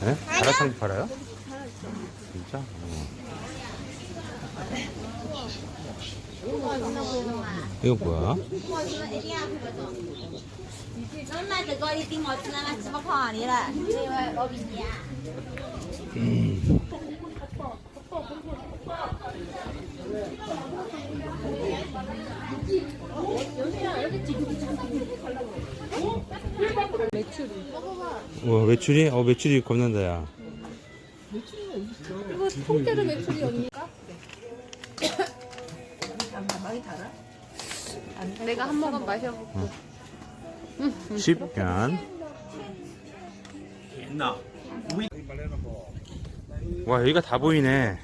네? 가라탕도 팔아요? 진짜? 어. 이거 뭐야? น้ 매출이. 와 매출이? 어 매출이 겁난다 야. 메추리가 이거 통째로 매출이 언니가? 많이 달아? 내가 한 모금 마셔볼게. 응. 10편. 와 여기가 다 보이네.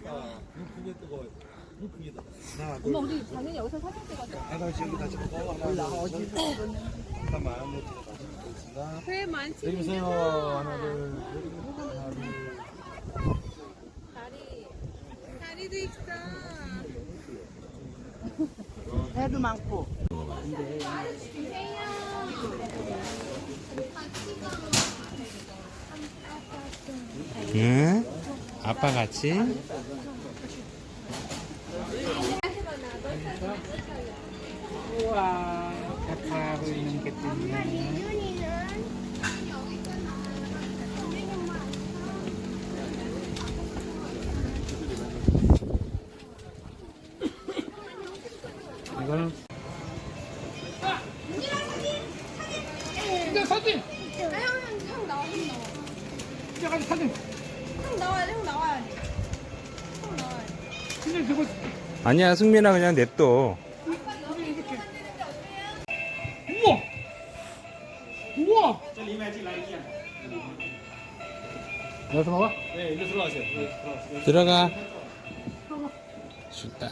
엄마 우리 당연히 여기서 사진 찍었어. 회 많지? 여기세요 하나 둘 다리. 다리도 있어. 배도 많고 응? 아빠 같이? 우와 다 보이는 게 때문에 이거는 이제 사진 형 나와, 형 나와. 이제 가서 사진 형 나와야 돼, 형 나와야 돼. 형 나와야 돼. 사진 들고 아니야 승민아 그냥 냅둬 우와. 여기서 먹어? 들어가 좋다.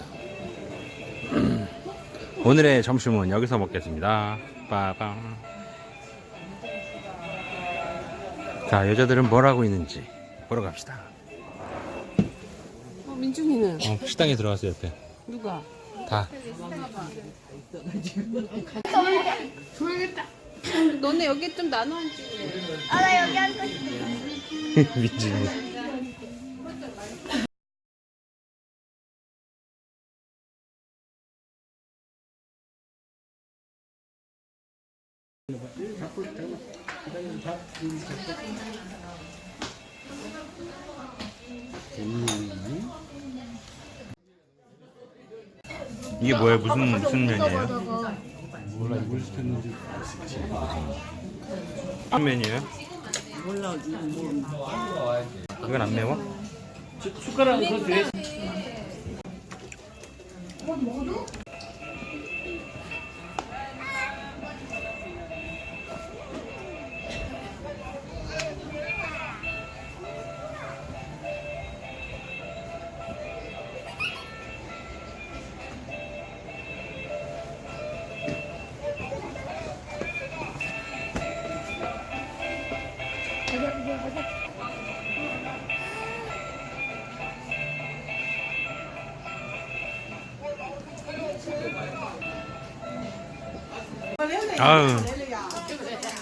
오늘의 점심은 여기서 먹겠습니다. 빠밤. 자 여자들은 뭘 하고 있는지 보러 갑시다. 어, 민준이는? 어, 식당에 들어갔어 옆에. 누가? 다 너네 여기 좀 나눠 앉을래. 민준이 이게 뭐예요? 무슨 무슨 면이에요? 몰라 이걸 시켰는지 무슨 면이에요? 이건 안 매워? 숟가락으로 서뒤 아유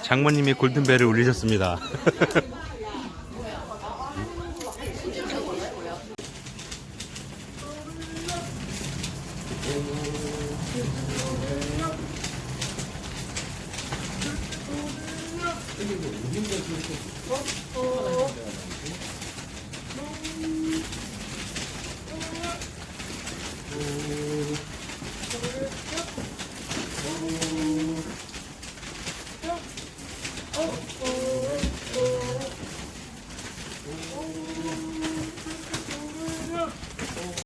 장모님이 골든벨을 울리셨습니다. 끓이고 우린 걸 끓이고 어, 어. 어, 어.